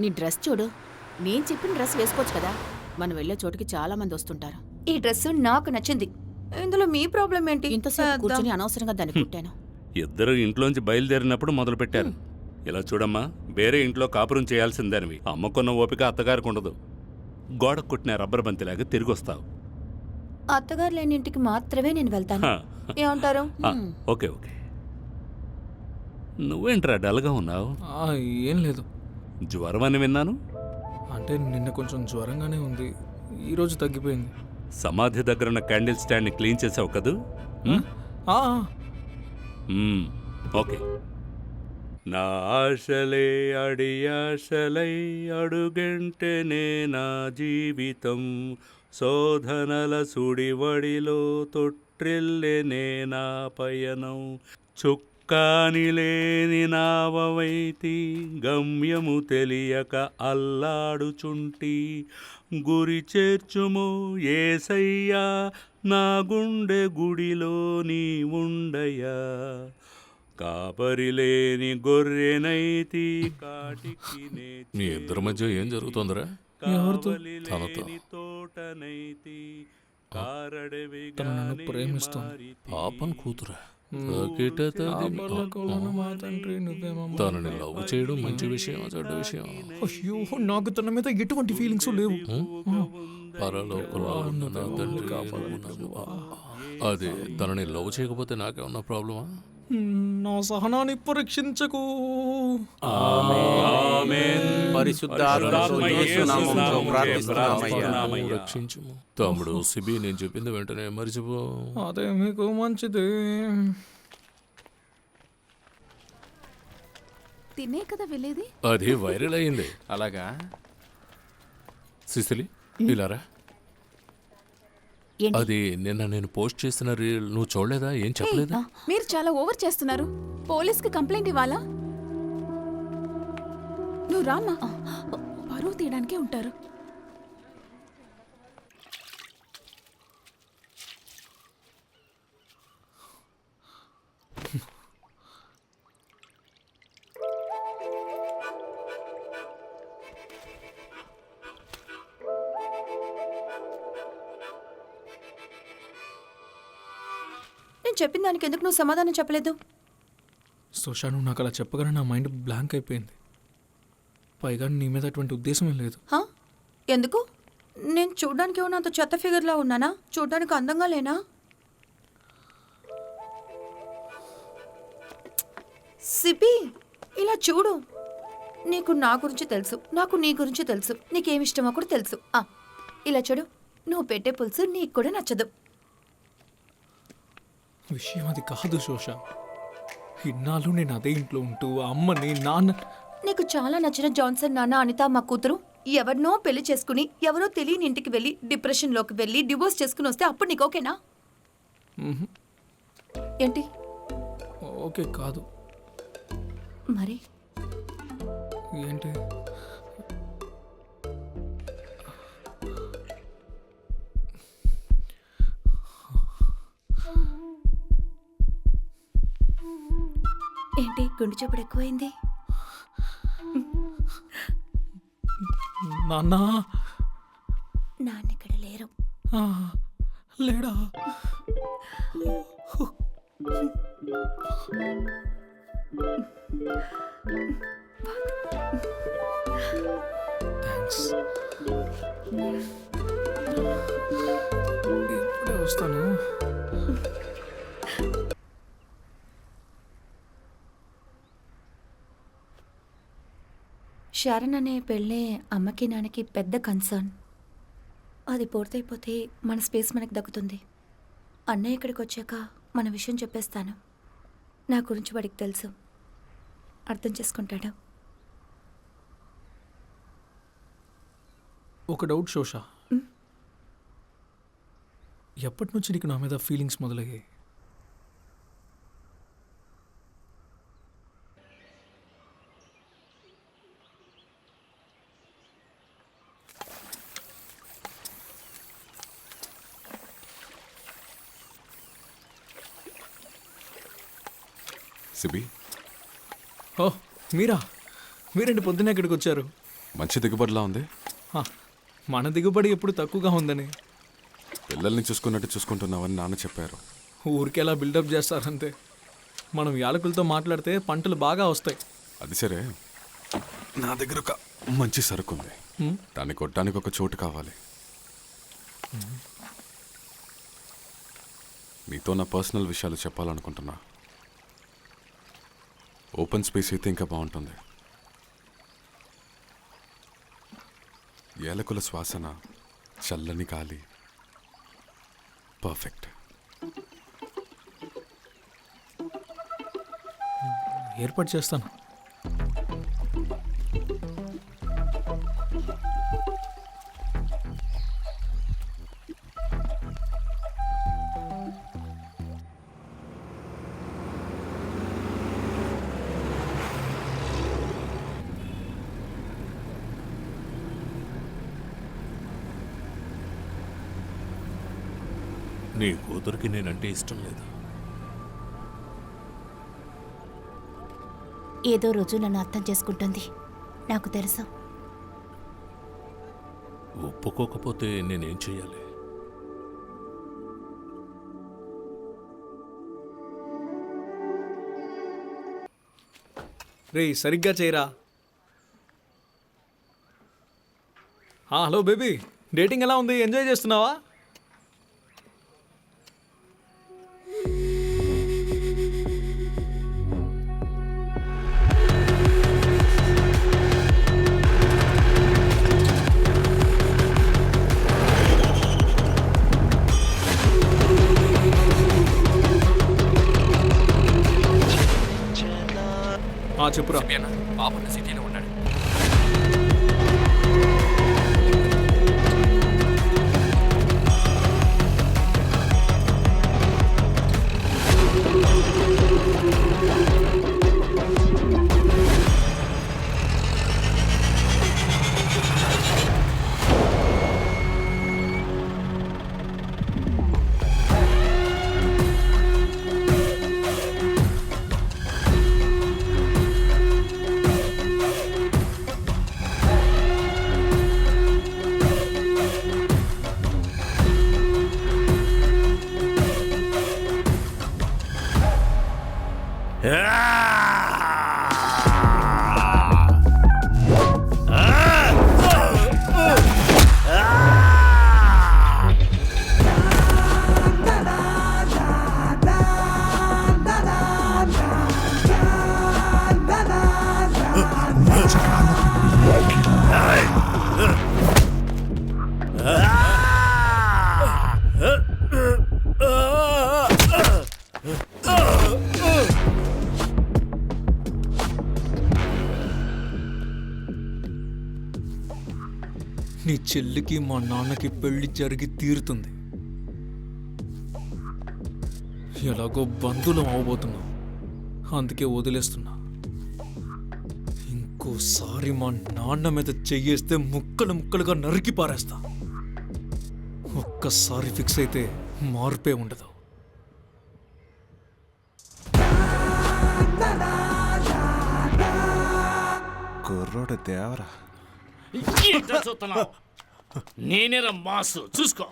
నీ డ్రెస్ చూడు. నేను చెప్పిన డ్రెస్ వేసుకోవచ్చు కదా. మనం వెళ్ళే చోటుకి చాలా మంది వస్తుంటారు. ఈ డ్రెస్ నాకు నచ్చింది. ఇందులో మీ ప్రాబ్లం ఏంటి? ఇంతసేపు కూర్చుని అనవసరంగా దాన్ని కుట్టాను. ఇద్దరు ఇంట్లోంచి బయలుదేరినప్పుడు మొదలు పెట్టారు ఇలా చూడమ్మా వేరే ఇంట్లో కాపురం చేయాల్సిందానివి. అమ్మకున్న ఓపిక అత్తగారికి ఉండదు. గోడ కుట్టిన రబ్బర్ బంతిలాగా తిరిగి వస్తావు అత్తగారు లేని ఇంటికి మాత్రమే నేను వెళ్తాను. ఏమంటారు? Okay okay. నువ్వేంట్రా డల్గా ఉన్నావు? ఆ, ఏం లేదు. జ్వరం అని విన్నాను. అంటే నిన్న కొంచెం జ్వరంగానే ఉంది. ఈరోజు తగ్గిపోయింది. సమాధి దగ్గర ఉన్న క్యాండిల్ స్టాండ్ని క్లీన్ చేసావు కదూ? ఉమ్? ఆ, మ్మ్. ఓకే. నా ఆశలే అడియాశలై అడుగంటేనే నా జీవితం. శోధనల సుడివడిలో తొట్టిల్లెనే నా పయనం. చుక్కాని లేని నావవైతి గమ్యము తెలియక అల్లాడుచుంటి గురి చేర్చుము ఏసయ్యా నా గుండె గుడిలో నీ ఉండయా కాపరిలేని గొర్రెనైతి కాటికి నే మీ ఇద్దరి మధ్య ఏం జరుగుతోందిరా. కావలిలేని తోటనైతి ప్రేమిస్తోంది. మారితి. పాపన్ కూతురా తనని లవ్ చేయడం మంచి విషయం చెడ్డ విషయం. అయ్యో నాకు తన మీద ఎటువంటి ఫీలింగ్స్ లేవు. పరలోకంలో ఉన్న నా తండ్రి. అదే తనని లవ్ చేయకపోతే నాకేమన్నా ప్రాబ్లమా? నా సహనాన్ని పరీక్షించకు తమ్ముడు సిబి నేను చెప్పింది వెంటనే మర్చిపో. అదే మీకు మంచిది. తినే కదా వెళ్ళేది? అది వైరల్ అయింది. అలాగా? సిసిలి ఇలారా? ఏంటి? అది నిన్న నేను పోస్ట్ చేసిన రీల్ నువ్వు చూడలేదా? ఏం చెప్పలేదా? మీరు చాలా ఓవర్ చేస్తున్నారు. పోలీస్కి కంప్లైంట్ ఇవ్వాలా? నువ్వు రామ్మా. పరువు తీయడానికే ఉంటారు. నేను చెప్పిన దానికి ఎందుకు నువ్వు సమాధానం చెప్పలేదు? సుషా నువ్వు నాకు అలా చెప్పగానే నా మైండ్ బ్లాంక్ అయిపోయింది. పైగా నీ మీద అటువంటి ఉద్దేశమే లేదు. హా? ఎందుకు? నేను చూడడానికి ఏమన్నా అంత చెత్త ఫిగర్లా ఉన్నానా? చూడడానికి అందంగా లేనా? సిపి ఇలా చూడు. నీకు నా గురించి తెలుసు నాకు నీ గురించి తెలుసు నీకేమి ఇష్టమో కూడా తెలుసు. ఆ, ఇలా చూడు. నువ్వు పెట్టే పులుసు నీకు కూడా నచ్చదు. విషయం అది కాదు శోష. ఇన్నాళ్ళు నేను అదే ఇంట్లో ఉంటూ అమ్మని నాన్న నీకు చాలా నచ్చిన జాన్సన్ నాన్న అనిత మా కూతురు ఎవరినో పెళ్ళి చేసుకుని ఎవరో తెలియని ఇంటికి వెళ్ళి డిప్రెషన్లోకి వెళ్ళి డివోర్స్ చేసుకుని వస్తే అప్పుడు నీకు ఓకేనా. ఏంటి? ఓకే కాదు. మరి? ఏంటి? ఏంటి గుండె చప్పుడు ఎక్కువైంది? నాన్న. నాన్న ఇక్కడ లేరు లేడా? శరణ్ అనే పెళ్ళే అమ్మకి నాన్నకి పెద్ద కన్సర్న్ అది పూర్తయిపోతే మన స్పేస్ మనకు దక్కుతుంది. అన్నయ్య ఇక్కడికి వచ్చాక మన విషయం చెప్పేస్తాను. నా గురించి వాడికి తెలుసు. అర్థం చేసుకుంటాడు. ఒక డౌట్ శోష. ఎప్పటి నుంచి నీకు నా మీద ఫీలింగ్స్ మొదలయ్యాయి? సిబి. ఓ మీరా? మీరండి పొద్దున్న ఇక్కడికి వచ్చారు. మంచి దిగుబడిలా ఉంది. మన దిగుబడి ఎప్పుడు తక్కువగా ఉందని. పిల్లల్ని చూసుకున్నట్టు చూసుకుంటున్నావని నాన్న చెప్పారు. ఊరికేలా బిల్డప్ చేస్తారంతే. మనం యాలకులతో మాట్లాడితే పంటలు బాగా వస్తాయి. అది సరే. నా దగ్గర ఒక మంచి సరుకు ఉంది? దాన్ని కొట్టడానికి ఒక చోటు కావాలి. మీతో నా పర్సనల్ విషయాలు చెప్పాలనుకుంటున్నా. ఓపెన్ స్పేస్ అయితే ఇంకా బాగుంటుంది. ఏలకుల శ్వాసన చల్లని గాలి. పర్ఫెక్ట్. ఏర్పాటు చేస్తాను. నీ కూతురికి నేనంటే ఇష్టం లేదు. ఏదో రోజు నన్ను అర్థం చేసుకుంటుంది. నాకు తెలుసు. ఒప్పుకోకపోతే నేనేం చెయ్యాలి? రేయ్ సరిగ్గా చేయరా? హలో బేబీ డేటింగ్ ఎలా ఉంది? ఎంజాయ్ చేస్తున్నావా? చెప్పురా. సిటీలో చెల్లికి మా నాన్నకి పెళ్ళి జరిగి తీరుతుంది. ఎలాగో బంధువులం అవబోతున్నాం. అందుకే వదిలేస్తున్నా. ఇంకోసారి మా నాన్న మీద చెయ్యేస్తే ముక్కలు ముక్కలుగా నరికి పారేస్తా. ఒక్కసారి ఫిక్స్ అయితే మార్పే ఉండదు. కుర్రోడు దేవరా. నేనేరా మాసు చూసుకో.